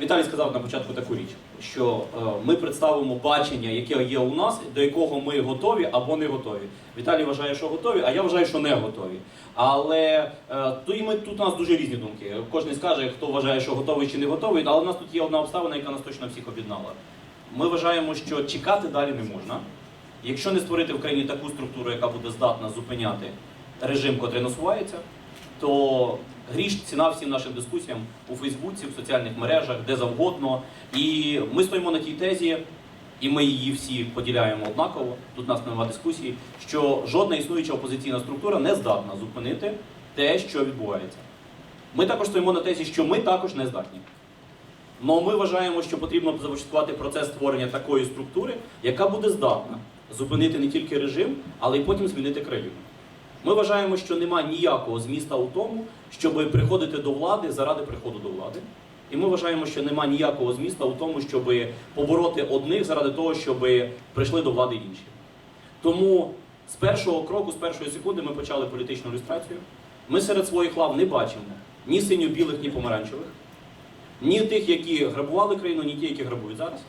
Віталій сказав на початку таку річ, що е, ми представимо бачення, яке є у нас, до якого ми готові або не готові. Віталій вважає, що готові, а я вважаю, що не готові. Але е, то і ми тут у нас дуже різні думки. Кожен скаже, хто вважає, що готовий чи не готовий, але у нас тут є одна обставина, яка нас точно всіх об'єднала. Ми вважаємо, що чекати далі не можна. Якщо не створити в країні таку структуру, яка буде здатна зупиняти режим, котрий насувається, то гріш ціна всім нашим дискусіям у Фейсбуці, в соціальних мережах, де завгодно. І ми стоїмо на тій тезі, і ми її всі поділяємо однаково. Тут нас немає дискусії, що жодна існуюча опозиційна структура не здатна зупинити те, що відбувається. Ми також стоїмо на тезі, що ми також не здатні. Но ми вважаємо, що потрібно започаткувати процес створення такої структури, яка буде здатна зупинити не тільки режим, але й потім змінити країну. Ми вважаємо, що немає ніякого зміста у тому, щоб приходити до влади заради приходу до влади. І ми вважаємо, що немає ніякого зміста у тому, щоб побороти одних заради того, щоб прийшли до влади інші. Тому з першого кроку, з першої секунди ми почали політичну ілюстрацію. Ми серед своїх лав не бачимо ні синьо-білих, ні помаранчевих, ні тих, які грабували країну, ні ті, які грабують зараз.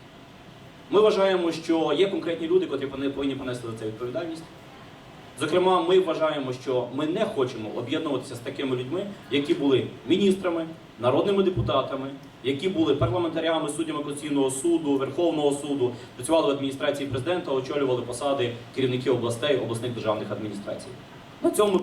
Ми вважаємо, що є конкретні люди, котрі повинні понести за це відповідальність. Зокрема, ми вважаємо, що ми не хочемо об'єднуватися з такими людьми, які були міністрами, народними депутатами, які були парламентарями, суддями Конституційного суду, Верховного суду, працювали в адміністрації президента, очолювали посади керівників областей, обласних державних адміністрацій. На цьому